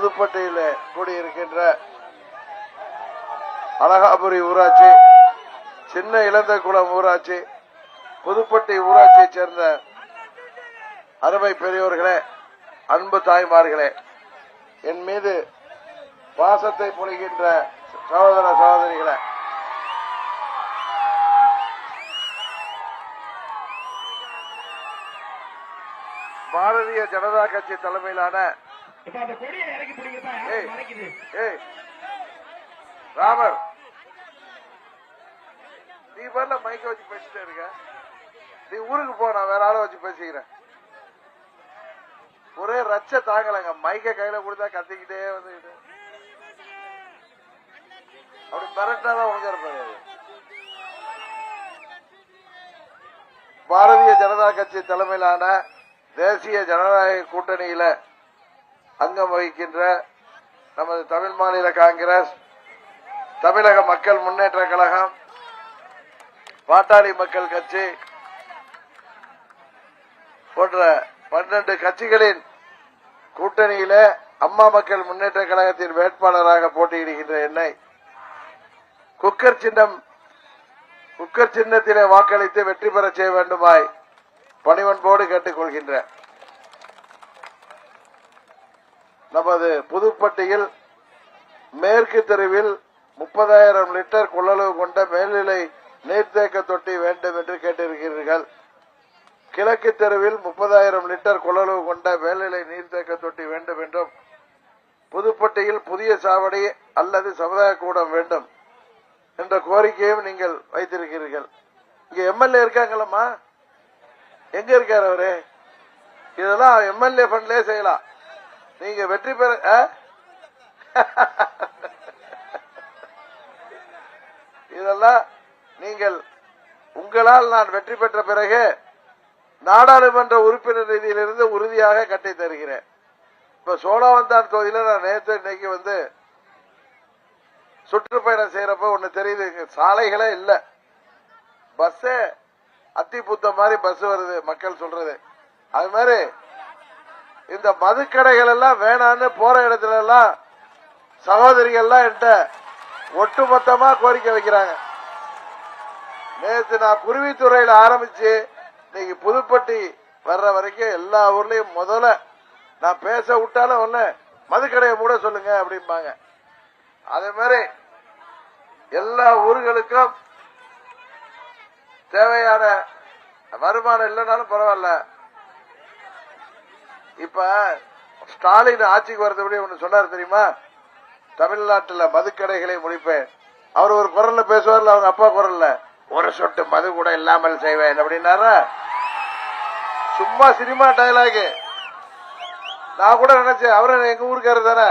புதுப்பட்டியில் கூடியிருக்கின்ற அழகாபுரி ஊராட்சி சின்ன இளந்தகுளம் ஊராட்சி புதுப்பட்டி ஊராட்சியைச் சேர்ந்த அருமை பெரியோர்களே அன்பு தாய்மார்களே என் மீது பாசத்தை பொழிகின்ற சகோதர சகோதரிகளே பாரதிய ஜனதா கட்சி தலைமையிலான இப்ப அந்த கொடியை இறக்கி. மறைக்குது? ஏய். ராமர். நீ பண்ண மைக்க வச்சு பேசிட்டே இருக்க. நீ ஊருக்கு போ நான் வேற ஆளை வச்சு பேசிக்கிறேன். ஒரே ரச்ச தாங்கலைங்க. மைக்க கையில கொடுத்தா கத்திக்கிட்டே வந்துக்கிட்டு. அப்படி உனக்கு இருப்பாரு அது. பாரதிய ஜனதா கட்சி தலைமையிலான தேசிய ஜனநாயக கூட்டணியில அங்கம் வகிக்கின்ற நமது தமிழ் மாநில காங்கிரஸ் தமிழக மக்கள் முன்னேற்ற கழகம் பாட்டாளி மக்கள் கட்சி போன்ற பன்னெண்டு கட்சிகளின் கூட்டணியில அம்மா மக்கள் முன்னேற்ற கழகத்தின் வேட்பாளராக போட்டியிடுகின்ற என்னை குக்கர் சின்னம் குக்கர் சின்னத்திலே வாக்களித்து வெற்றி பெறச் செய்ய வேண்டுமாய் பணிவன்போடு கேட்டுக்கொள்கின்றேன். நமது புதுப்பட்டியில் மேற்கு தெருவில் முப்பதாயிரம் லிட்டர் கொள்ளளவு கொண்ட மேல்நிலை நீர்த்தேக்க தொட்டி வேண்டும் என்று கேட்டிருக்கிறீர்கள். கிழக்கு தெருவில் முப்பதாயிரம் லிட்டர் கொள்ளளவு கொண்ட மேல்நிலை நீர்த்தேக்க தொட்டி வேண்டும் என்றும் புதுப்பட்டியில் புதிய சாவடி அல்லது சமுதாய கூடம் வேண்டும் என்ற கோரிக்கையும் நீங்கள் வைத்திருக்கிறீர்கள். இங்க எம்எல்ஏ இருக்காங்களம்மா எங்க இருக்காரு அவரு? இதெல்லாம் எம்எல்ஏ ஃபண்ட்லயே செய்யலாம். நீங்க வெற்றி பெற ஆ? இதெல்லாம் நீங்கள் உங்களால் நான் வெற்றி பெற்ற பிறகு நாடாளுமன்ற உறுப்பினர் நிதியிலிருந்து உறுதியாக கட்டி தருகிறேன். இப்ப சோழவந்தான் தொகுதியில நான் நேற்று இன்னைக்கு வந்து சுற்றுப்பயணம் செய்யறப்ப ஒண்ணு தெரியுது சாலைகளே இல்ல. பஸ்ஸே அத்தி புத்த மாதிரி பஸ் வருது மக்கள் சொல்றது. அது மாதிரி இந்த மதுக்கடைகள் எல்லாம் வேணான்னு போற இடத்துல எல்லாம் சகோதரிகள்லாம் என்கிட்ட ஒட்டுமொத்தமா கோரிக்கை வைக்கிறாங்க. நேற்று நான் குருவித்துறையில ஆரம்பிச்சு இன்னைக்கு புதுப்பட்டி வர்ற வரைக்கும் எல்லா ஊர்லயும் முதல்ல நான் பேச விட்டாலும் ஒண்ணு மதுக்கடையை மூட சொல்லுங்க அப்படிம்பாங்க. அதே மாதிரி எல்லா ஊர்களுக்கும் தேவையான வருமானம் இல்லைனாலும் பரவாயில்ல. இப்ப ஸ்டாலின் ஆட்சிக்கு வரதுபடி ஒண்ணு சொன்னார் தெரியுமா? தமிழ்நாட்டுல மதுக்கடைகளை முடிப்பேன். அவர் ஒரு குரல்ல பேசுவார்ல அவங்க அப்பா குரல்ல. ஒரு சொட்டு மது கூட இல்லாமல் செய்வேன் அப்படின்னாரா? சும்மா சினிமா டயலாக் நான் கூட நினைச்சேன் அவரு எங்க ஊருக்காரர் தானே?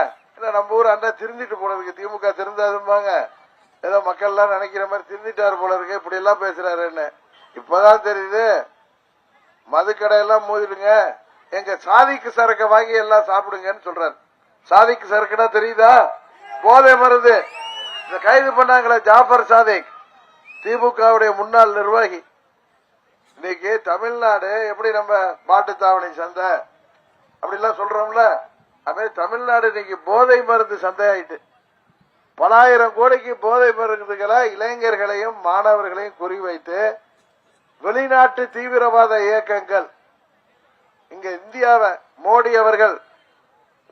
நம்ம ஊர் அண்ணா திருந்திட்டு போனதுக்கு திமுக திருந்தாதும்பாங்க. ஏதோ மக்கள் எல்லாம் நினைக்கிற மாதிரி திருந்திட்டாரு போல இருக்கு இப்படி எல்லாம் பேசுறாருன்னு. இப்பதான் தெரியுது மதுக்கடையெல்லாம் மோதிடுங்க. எங்க சாதிக்கு சரக்க வாங்கி எல்லாம் சாப்பிடுங்கன்னு சொல்றாரு. சாதிக்கு சரக்குனா தெரியுதா? போதை மருந்து. இந்த கைது பண்ணாங்களே ஜாஃபர் சாதிக். திமுகவுடைய முன்னாள் நிர்வாகி. இன்னைக்கு தமிழ்நாடு எப்படி நம்ம மாட்டுத்தாவணி சந்தை? அப்படிலாம் சொல்றோம்ல. அது மாதிரி தமிழ்நாடு இன்னைக்கு போதை மருந்து சந்தை ஆயிட்டு பலாயிரம் கோடிக்கு போதை மருந்துகளை இளைஞர்களையும் மாணவர்களையும் குறிவைத்து வெளிநாட்டு தீவிரவாத இயக்கங்கள் இங்க இந்தியாவை மோடி அவர்கள்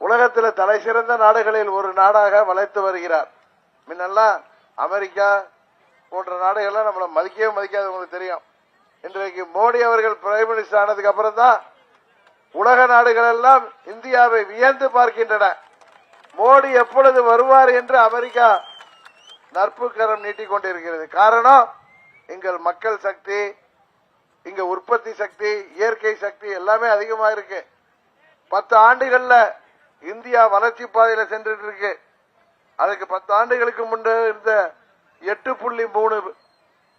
உலகத்தில் தலை சிறந்த நாடுகளில் ஒரு நாடாக வளைத்து வருகிறார். முன்னெல்லாம் அமெரிக்கா போன்ற நாடுகள்லாம் நம்மளை மதிக்கவே மதிக்காது உங்களுக்கு தெரியும். இன்றைக்கு மோடி அவர்கள் பிரைம் மினிஸ்டர் ஆனதுக்கு அப்புறம் தான் உலக நாடுகள் எல்லாம் இந்தியாவை வியந்து பார்க்கின்றன. மோடி எப்பொழுது வருவார் என்று அமெரிக்கா நட்பு கரம் நீட்டிக் கொண்டிருக்கிறது. காரணம் எங்கள் மக்கள் சக்தி இங்க உற்பத்தி சக்தி இயற்கை சக்தி எல்லாமே அதிகமா இருக்கு. பத்து ஆண்டுகள்ல இந்தியா வளர்ச்சி பாதையில சென்றுட்டு இருக்கு. அதுக்கு பத்து ஆண்டுகளுக்கு முன்பு இருந்த எட்டு புள்ளி மூணு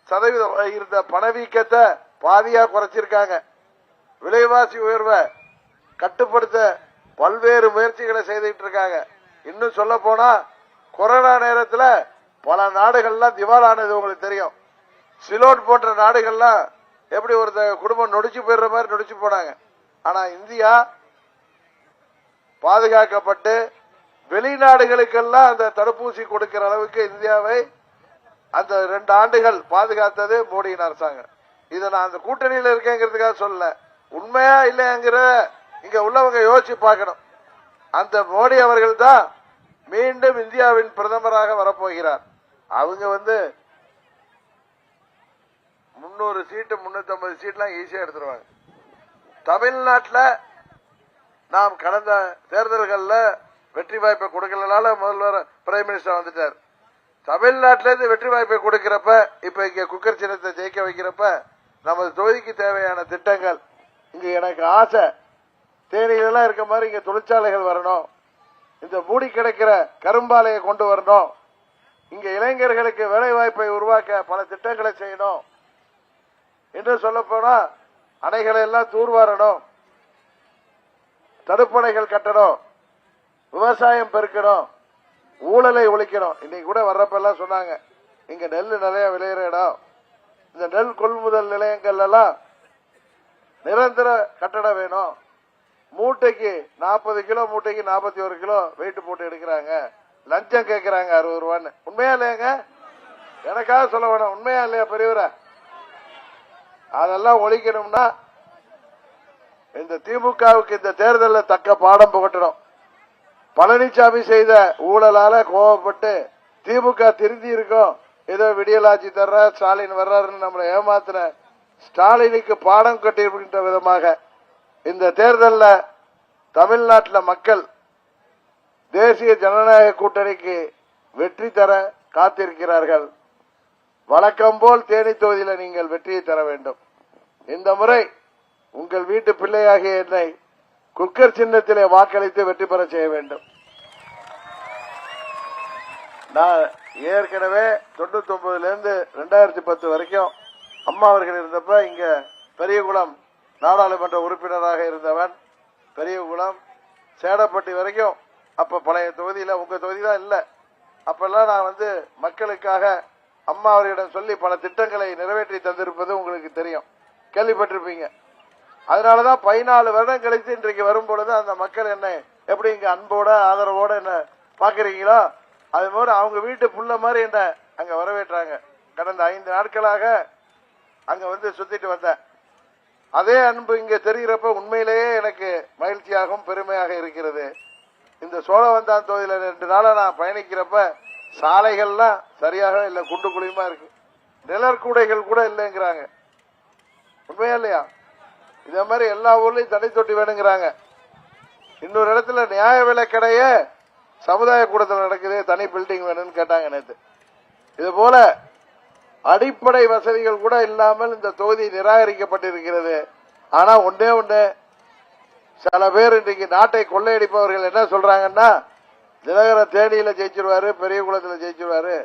சதவீதம் இருந்த பணவீக்கத்தை பாதியா குறைச்சிருக்காங்க. விலைவாசி உயர்வை கட்டுப்படுத்த பல்வேறு முயற்சிகளை செய்துட்டு இருக்காங்க. இன்னும் சொல்ல போனா கொரோனா நேரத்துல பல நாடுகள்லாம் திவாலானது உங்களுக்கு தெரியும். சிலோன் போன்ற நாடுகள்லாம் எப்படி ஒருத்த குடும்பம் நொடிச்சு போயிடுற மாதிரி நொடிச்சு போனாங்க. ஆனா இந்தியா பாதுகாக்கப்பட்டு வெளிநாடுகளுக்கெல்லாம் அந்த தடுப்பூசி கொடுக்கிற அளவுக்கு இந்தியாவை அந்த ரெண்டு ஆண்டுகள் பாதுகாத்தது மோடியின் அரசாங்கம். இதை நான் அந்த கூட்டணியில் இருக்கேங்கிறதுக்காக சொல்ல உண்மையா இல்லையாங்கிற இங்க உள்ளவங்க யோசிச்சு பார்க்கணும். அந்த மோடி அவர்கள் தான் மீண்டும் இந்தியாவின் பிரதமராக வரப்போகிறார். அவங்க வந்து முன்னூறு சீட்டு முன்னூத்தி ஐம்பது சீட்லாம் ஈஸியா எடுத்துருவாங்க. தமிழ்நாட்டில் நாம் கடந்த தேர்தல்களில் வெற்றி வாய்ப்பை கொடுக்கலனால முதல்வர் பிரைம் மினிஸ்டர் வந்துட்டார். தமிழ்நாட்டிலேருந்து வெற்றி வாய்ப்பை கொடுக்கிறப்ப இப்ப இங்க குக்கர் சின்னத்தை ஜெயிக்க வைக்கிறப்ப நமது தொகுதிக்கு தேவையான திட்டங்கள் இங்க எனக்கு ஆசை. தேனியிலாம் இருக்க மாதிரி இங்க தொழிற்சாலைகள் வரணும். இந்த மூடி கிடக்கிற கரும்பாலையை கொண்டு வரணும். இங்க இளைஞர்களுக்கு வேலை வாய்ப்பை உருவாக்க பல திட்டங்களை செய்யணும். என்று சொல்ல போனா அணைகளை எல்லாம் தூர்வாரணும் தடுப்பணைகள் கட்டணும் விவசாயம் பெருக்கணும் ஊழலை ஒழிக்கணும். இன்னைக்கு கூட வர்றப்பெல்லாம் சொன்னாங்க இங்க நெல் நிறைய விளையிற இடம். இந்த நெல் கொள்முதல் நிலையங்கள் எல்லாம் நிரந்தர கட்டடம் வேணும். மூட்டைக்கு நாற்பது கிலோ மூட்டைக்கு நாற்பத்தி ஒரு கிலோ வெயிட் போட்டு எடுக்கிறாங்க. லஞ்சம் கேட்கிறாங்க அறுபது ரூபான்னு. உண்மையா இல்லையாங்க? எனக்காக சொல்ல வேணாம். உண்மையா இல்லையா பெரியவரா? அதெல்லாம் ஒழிக்கணும்னா இந்த திமுகவுக்கு இந்த தேர்தலில் தக்க பாடம் புகட்டணும். பழனிசாமி செய்த ஊழலால கோவப்பட்டு திமுக திருந்தி இருக்கும். ஏதோ விடியலாட்சி தர்ற ஸ்டாலின் வர்றாருன்னு நம்மளை ஏமாத்தின ஸ்டாலினுக்கு பாடம் கட்டியிருக்கின்ற விதமாக இந்த தேர்தலில் தமிழ்நாட்டில் மக்கள் தேசிய ஜனநாயக கூட்டணிக்கு வெற்றி தர காத்திருக்கிறார்கள். வழக்கம் போல் தேனி தொகுதியில் நீங்கள் வெற்றியை தர வேண்டும். இந்த முறை உங்கள் வீட்டு பிள்ளையாகிய என்னை குக்கர் சின்னத்திலே வாக்களித்து வெற்றி பெற செய்ய வேண்டும். நான் ஏற்கனவே தொண்ணூத்தி ஒன்பதுல இருந்து ரெண்டாயிரத்தி பத்து வரைக்கும் அம்மா அவர்கள் இருந்தப்ப இங்க பெரியகுளம் நாடாளுமன்ற உறுப்பினராக இருந்தவன். பெரியகுளம் சேடப்பட்டி வரைக்கும் அப்ப பழைய தொகுதியில உங்க தொகுதி தான் இல்ல. அப்பெல்லாம் நான் வந்து மக்களுக்காக அம்மா அவர்களிடம் சொல்லி பல திட்டங்களை நிறைவேற்றி தந்திருப்பது உங்களுக்கு தெரியும். கேள்விப்பட்டிருப்பீங்க. அதனாலதான் பதினாலு வருடம் கழித்து இன்றைக்கு வரும் பொழுது அந்த மக்கள் என்ன எப்படி இங்க அன்போட ஆதரவோட என்ன பாக்குறீங்களோ அது மாதிரி அவங்க வீட்டு புள்ள மாதிரி என்ன அங்க வரவேற்றாங்க. கடந்த ஐந்து நாட்களாக அங்க வந்து சுத்திட்டு வந்தேன். அதே அன்பு இங்க தெரிகிறப்ப உண்மையிலேயே எனக்கு மகிழ்ச்சியாகவும் பெருமையாக இருக்கிறது. இந்த சோழவந்தான் தொகுதியில் ரெண்டு நாளா நான் பயணிக்கிறப்ப சாலைகள்லாம் சரியாக இல்ல குண்டு குழியுமா இருக்கு. நிழற்கூடைகள் கூட இல்லைங்கிறாங்க. உண்மையா இல்லையா? இதே மாதிரி எல்லா ஊர்லயும் தடை தொட்டி வேணுங்கிறாங்க. இன்னொரு இடத்துல நியாய விலை கடைய சமுதாய கூடத்தில் நடக்குது தனி பில்டிங் வேணும்னு கேட்டாங்க நேத்து. இது போல அடிப்படை வசதிகள் கூட இல்லாமல் இந்த தொகுதி நிராகரிக்கப்பட்டிருக்கிறது. ஆனா ஒன்னே ஒன்று சில பேர் இன்றைக்கு நாட்டை கொள்ளையடிப்பவர்கள் என்ன சொல்றாங்கன்னா தினகர தேனியில ஜெயிச்சிருவாரு பெரிய குளத்துல ஜெயிச்சிருவாரு.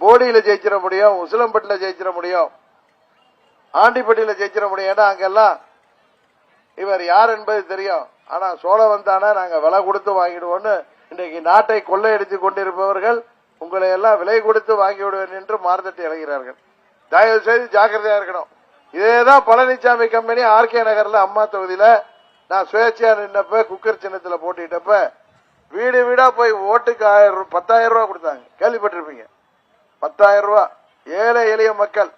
போடியில ஜெயிச்சிட முடியும் உசிலம்பட்டில ஜெயிச்சிட முடியும். ஆண்டிப்பட்டியில ஜெயிச்சிட முடியும். ஏன்னா அங்கெல்லாம் இவர் யார் என்பது தெரியும். ஆனா சோழ வந்தானா நாங்க விலை கொடுத்து வாங்கிடுவோம்னு இன்றைக்கு நாட்டை கொள்ளையடித்து கொண்டிருப்பவர்கள் உங்களை எல்லாம் விலை கொடுத்து வாங்கி விடுவேன் என்று மாறுதட்டி இறங்கிறார்கள் தயவு செய்து ஜாக்கிரதையா இருக்கணும். இதேதான் பழனிசாமி கம்பெனி ஆர்கே நகர்ல அம்மா தொகுதியில நான் சுயேட்சையா நின்னப்ப குக்கர் சின்னத்துல போட்டிட்டப்ப வீடு வீடா போய் ஓட்டுக்கு ஆயிரம் ரூ- பத்தாயிரம் ரூபாய் கொடுத்தாங்க. கேள்விப்பட்டிருப்பீங்க. பத்தாயிரம் ரூபாய் ஏழை எளிய மக்கள்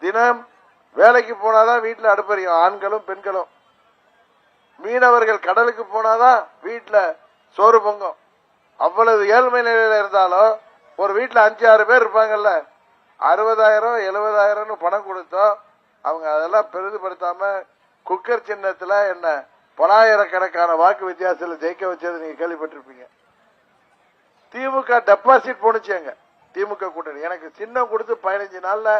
தினம் வேலைக்கு போனாதான் வீட்டுல அடுப்பறியும். ஆண்களும் பெண்களும். மீனவர்கள் கடலுக்கு போனாதான் வீட்டுல சோறு பொங்கும். அவ்வளவு ஏழ்மை நிலையில இருந்தாலும் ஒரு வீட்டுல அஞ்சு ஆறு பேர் இருப்பாங்கல்ல. அறுபதாயிரம் எழுபதாயிரம்னு பணம் கொடுத்தோம். அவங்க அதெல்லாம் பெரிதுபடுத்தாம குக்கர் சின்னத்துல என்ன பலாயிரக்கணக்கான வாக்கு வித்தியாசத்தில் ஜெயிக்க வச்சது நீங்க கேள்விப்பட்டிருப்பீங்க. திமுக டெபாசிட் போனுச்சு அங்க திமுக கூட்டணி. எனக்கு சின்னம் கொடுத்து பதினஞ்சு நாள்ல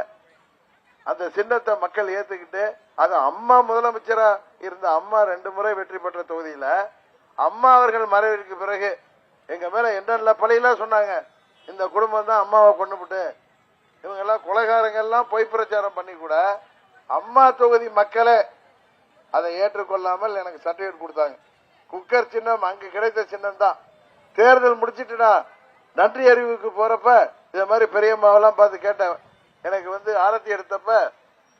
அந்த சின்னத்தை மக்கள் ஏத்துக்கிட்டு அது அம்மா முதலமைச்சரா இருந்த அம்மா ரெண்டு முறை வெற்றி பெற்ற தொகுதியில அம்மா அவர்கள் மறைவிற்கு பிறகு எங்க மேல என்னென்ன பழியெல்லாம் சொன்னாங்க? இந்த குடும்பம் தான் அம்மாவை கொண்டுபிட்டு இவங்க எல்லாம் கொலைகாரங்க எல்லாம் பொய் பிரச்சாரம் பண்ணி கூட அம்மா தொகுதி மக்களே அதை ஏற்றுக்கொள்ளாமல் எனக்கு சர்டிபிகேட் கொடுத்தாங்க. குக்கர் சின்னம் அங்கு கிடைத்த சின்னம் தான். தேர்தல் முடிச்சிட்டுனா நன்றி அறிவுக்கு போறப்ப இத மாதிரி பெரியம்மாவெல்லாம் பார்த்து கேட்டேன். எனக்கு வந்து ஆரத்தி எடுத்தப்ப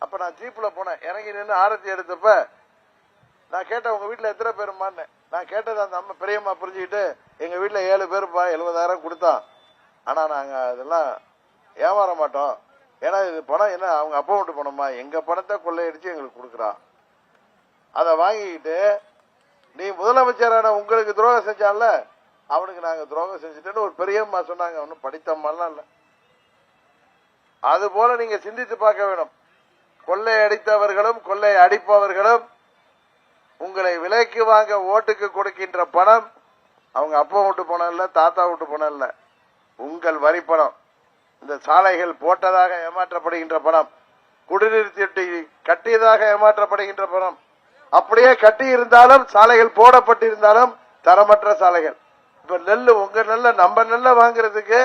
அப்ப நான் ஜீப்ல போனேன். இறங்கி நின்று ஆரத்தி எடுத்தப்ப நான் கேட்டேன் உங்க வீட்டுல எத்தனை பேருமான்னு நான் கேட்டது அந்த அம்மா பெரியம்மா புரிஞ்சுக்கிட்டு எங்க வீட்டுல ஏழு பேருப்பா எழுபதாயிரம் கொடுத்தான். ஆனா நாங்க அதெல்லாம் ஏமாற மாட்டோம். ஏன்னா இது பணம் என்ன அவங்க அப்போ விட்டு பணமா? எங்க பணத்தை கொள்ளையடிச்சு எங்களுக்கு கொடுக்குறான் அதை வாங்கிக்கிட்டு நீ முதலமைச்சரான உங்களுக்கு துரோகம் செஞ்சான்ல அவனுக்கு நாங்க துரோகம் செஞ்சுட்டேன்னு ஒரு பெரியம்மா சொன்னாங்க. ஒன்றும் படித்தம்மாலாம் இல்லை. அது போல நீங்க சிந்தித்து பார்க்க வேணும். கொள்ளை அடித்தவர்களும் கொள்ளை அடிப்பவர்களும் உங்களை விலைக்கு வாங்க ஓட்டுக்கு கொடுக்கின்ற பணம் அவங்க அப்பா விட்டு பணம் இல்லை தாத்தா விட்டு பணம் இல்லை. உங்கள் வரி பணம். இந்த சாலைகள் போட்டதாக ஏமாற்றப்படுகின்ற பணம். குடிநீர் திட்டி கட்டியதாக ஏமாற்றப்படுகின்ற பணம். அப்படியே கட்டி இருந்தாலும் சாலைகள் போடப்பட்டிருந்தாலும் தரமற்ற சாலைகள். இப்ப நெல் உங்க நெல்ல நம்ம நெல்ல வாங்குறதுக்கு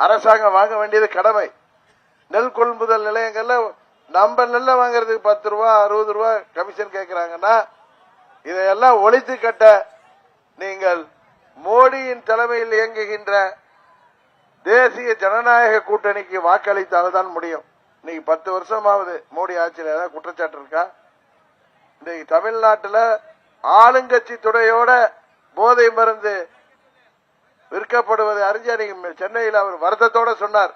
அரசாங்கம் வாங்க வேண்டியது கடமை. நெல் கொள்முதல் நிலையங்கள்ல நம்ம நெல்லை வாங்குறதுக்கு பத்து ரூபா அறுபது ரூபா கமிஷன் கேட்கிறாங்கன்னா இதையெல்லாம் ஒழித்து கட்ட நீங்கள் மோடியின் தலைமையில் இயங்குகின்ற தேசிய ஜனநாயக கூட்டணிக்கு வாக்களித்தால்தான் முடியும். இன்னைக்கு பத்து வருஷமாவது மோடி ஆட்சியில் ஏதாவது குற்றச்சாட்டு இருக்கா? இன்னைக்கு தமிழ்நாட்டுல ஆளுங்கட்சி துணையோட போதை மருந்து விற்கப்படுவதை அறிஞ்ச சென்னையில் அவர் வருத்தத்தோட சொன்னார்.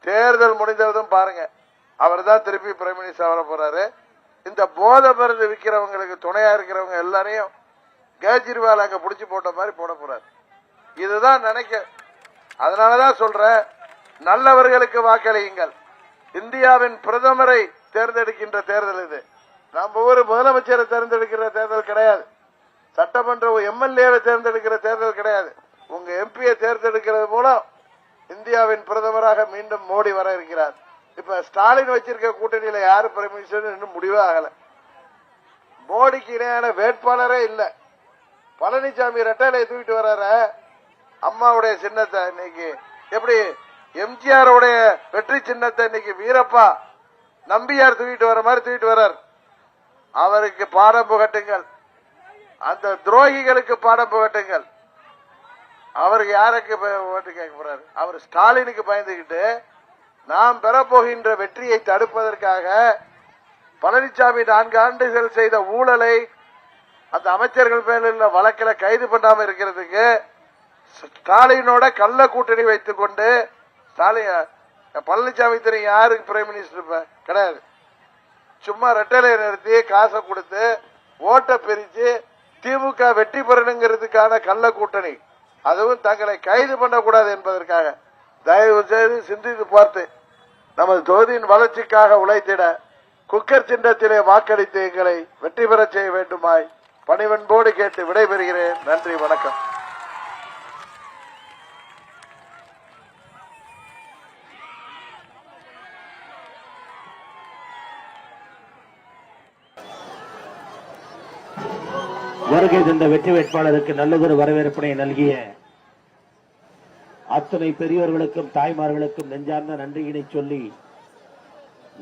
தேர்தல் முடிந்ததும் பாருங்க. அவர் தான் திருப்பி பிரைம் மினிஸ்டர் வர போறாரு. இந்த போதை மருந்து விற்கிறவங்களுக்கு துணையா இருக்கிறவங்க எல்லாரையும் கேஜ்ரிவால் அங்க புடிச்சு போட்ட மாதிரி போட போறாரு. இதுதான் நினைக்க அதனாலதான் சொல்றேன் நல்லவர்களுக்கு வாக்களியுங்கள். இந்தியாவின் பிரதமரை தேர்ந்தெடுக்கின்ற தேர்தல் இது. நம்ம ஒரு முதலமைச்சரை தேர்ந்தெடுக்கிற தேர்தல் கிடையாது. சட்டமன்ற எம்எல்ஏவை தேர்ந்தெடுக்கிற தேர்தல் கிடையாது. உங்க எம்பியை தேர்ந்தெடுக்கிறது மூலம் இந்தியாவின் பிரதமராக மீண்டும் மோடி வர இருக்கிறார். இப்ப ஸ்டாலின் வச்சிருக்க கூட்டணியில யாரு பிரைம் மினிஸ்டர் இன்னும் முடிவே ஆகல. மோடிக்கு இணையான வேட்பாளரே இல்ல. பழனிசாமி ரெட்டையில தூக்கிட்டு வர்றார. அம்மாவுடைய சின்னத்தை இன்னைக்கு. எப்படி? எம்ஜிஆர் உடைய வெற்றி சின்னத்தை இன்னைக்கு வீரப்பா நம்பியார் தூக்கிட்டு வர மாதிரி தூக்கிட்டு வர்றாரு. அவருக்கு பாடம் புகட்டுங்கள். அந்த துரோகிகளுக்கு பாடம் புகட்டுங்கள். அவருக்கு யாருக்கு ஓட்டு கேட்க போறாரு? அவர் ஸ்டாலினுக்கு பயந்துகிட்டு நாம் பெறப்போகின்ற வெற்றியை தடுப்பதற்காக பழனிசாமி நான்கு ஆண்டுகள் செய்த ஊழலை அந்த அமைச்சர்கள் மேல உள்ள வழக்கில் கைது பண்ணாம இருக்கிறதுக்கு ஸ்டாலினோட கள்ள கூட்டணி வைத்துக் கொண்டு ஸ்டாலின் பழனிசாமி தெரியும் யாருக்கு பிரைம் மினிஸ்டர் கிடையாது. சும்மா ரெட்டலை நிறுத்தி காசை கொடுத்து ஓட்டை பிரிச்சு திமுக வெற்றி பெறணுங்கிறதுக்கான கள்ள கூட்டணி. அதுவும் தங்களை கைது பண்ணக்கூடாது என்பதற்காக. தயவு செய்து சிந்தித்து பார்த்து நமது தொகுதியின் வளர்ச்சிக்காக உழைத்திட குக்கர் சின்னத்திலே வாக்களித்து எங்களை வெற்றி பெறச் செய்ய வேண்டுமாய் பணிவன்போடு கேட்டு விடைபெறுகிறேன். நன்றி வணக்கம். வருகை தந்த வெற்றி வேட்பாளருக்கு நல்லதொரு வரவேற்பினை நல்கிய அத்தனை பெரியவர்களுக்கும் தாய்மார்களுக்கும் நெஞ்சார்ந்த நன்றியினை சொல்லி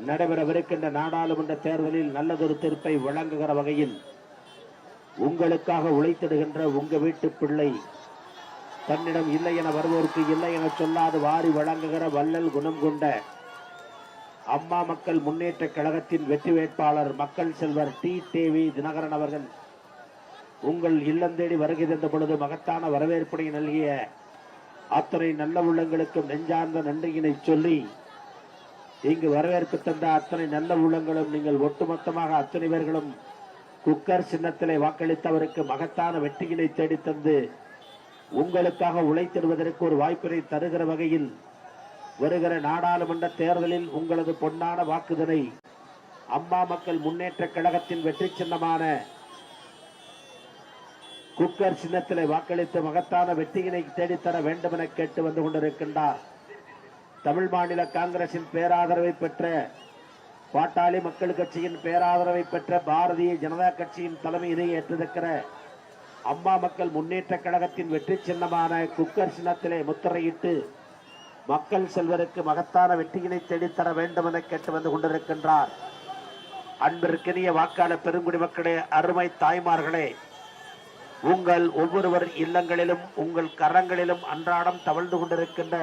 நடைபெறவிருக்கின்ற நாடாளுமன்ற தேர்தலில் நல்லதொரு தீர்ப்பை வழங்குகிற வகையில் உங்களுக்காக உழைத்திடுகின்ற உங்க வீட்டு பிள்ளை தன்னிடம் இல்லை என வருவோருக்கு இல்லை என சொல்லாது வாரி வழங்குகிற வள்ளல் குணம் கொண்ட அம்மா மக்கள் முன்னேற்ற கழகத்தின் வெற்றி வேட்பாளர் மக்கள் செல்வர் டி. தேவி தினகரன் அவர்கள் உங்கள் இல்லம் தேடி வருகை தந்த பொழுது மகத்தான வரவேற்பினை நல்கிய அத்தனை நல்ல உள்ளங்களுக்கும் நெஞ்சார்ந்த நன்றியினை சொல்லி இங்கு வரவேற்பு தந்த அத்தனை நல்ல உள்ளங்களும் நீங்கள் ஒட்டுமொத்தமாக அத்தனை பேர்களும் குக்கர் சின்னத்திலே வாக்களித்தவருக்கு மகத்தான வெற்றியினை தேடித் தந்து உங்களுக்காக உழைத்திடுவதற்கு ஒரு வாய்ப்பினை தருகிற வகையில் வருகிற நாடாளுமன்ற தேர்தலில் உங்களது பொன்னான வாக்குதலை அம்மா மக்கள் முன்னேற்ற கழகத்தின் வெற்றி சின்னமான குக்கர் சின்னத்திலே வாக்களித்து மகத்தான வெற்றியினை தேடித்தர வேண்டும் என கேட்டு வந்து கொண்டிருக்கின்றார். தமிழ் மாநில காங்கிரசின் பேராதரவை பெற்ற பாட்டாளி மக்கள் கட்சியின் பேராதரவை பெற்ற பாரதிய ஜனதா கட்சியின் தலைமையினை ஏற்றிருக்கிற அம்மா மக்கள் முன்னேற்ற கழகத்தின் வெற்றி சின்னமான குக்கர் சின்னத்திலே முத்திரையிட்டு மக்கள் செல்வருக்கு மகத்தான வெற்றியினை தேடித்தர வேண்டும் என கேட்டு வந்து கொண்டிருக்கின்றார். அன்பிற்கினிய வாக்காளர் பெருங்குடி மக்களே அருமை தாய்மார்களே உங்கள் ஒவ்வொருவர் இல்லங்களிலும் உங்கள் கரங்களிலும் அன்றாடம் தவழ்ந்து கொண்டிருக்கின்ற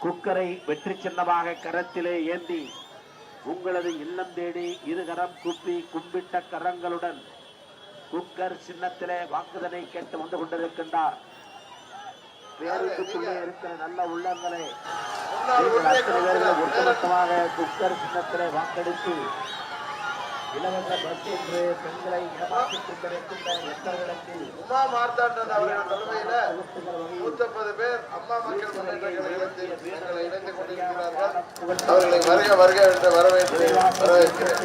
குக்கரை வெற்றி சின்னமாக கரத்திலே ஏந்தி உங்களது இல்லம் தேடி இருகரம் குப்பி கும்பிட்ட கரங்களுடன் குக்கர் சின்னத்திலே வாக்குதனை கேட்டு வந்து கொண்டிருக்கின்றார். பேருந்துக்குள்ளே இருக்கிற நல்ல உள்ளங்களை நீங்கள் ஒட்டுமொத்தமாக குக்கர் சின்னத்திலே வாக்களித்து இலவச பஸ் என்று பெண்களை ஏமாற்றிக் கொண்டிருக்கின்ற எத்தர்களுக்கு உமா மார்த்தாண்டன் அவர்கள் தலைமையில. நூத்தம்பது பேர் அம்மா மக்கள் முன்னேற்ற கழகத்தில் எங்களை இணைந்து கொண்டிருக்கிறார்கள். அவர்களை வருக வருக என்று வரவேற்று வரவேற்கிறேன்.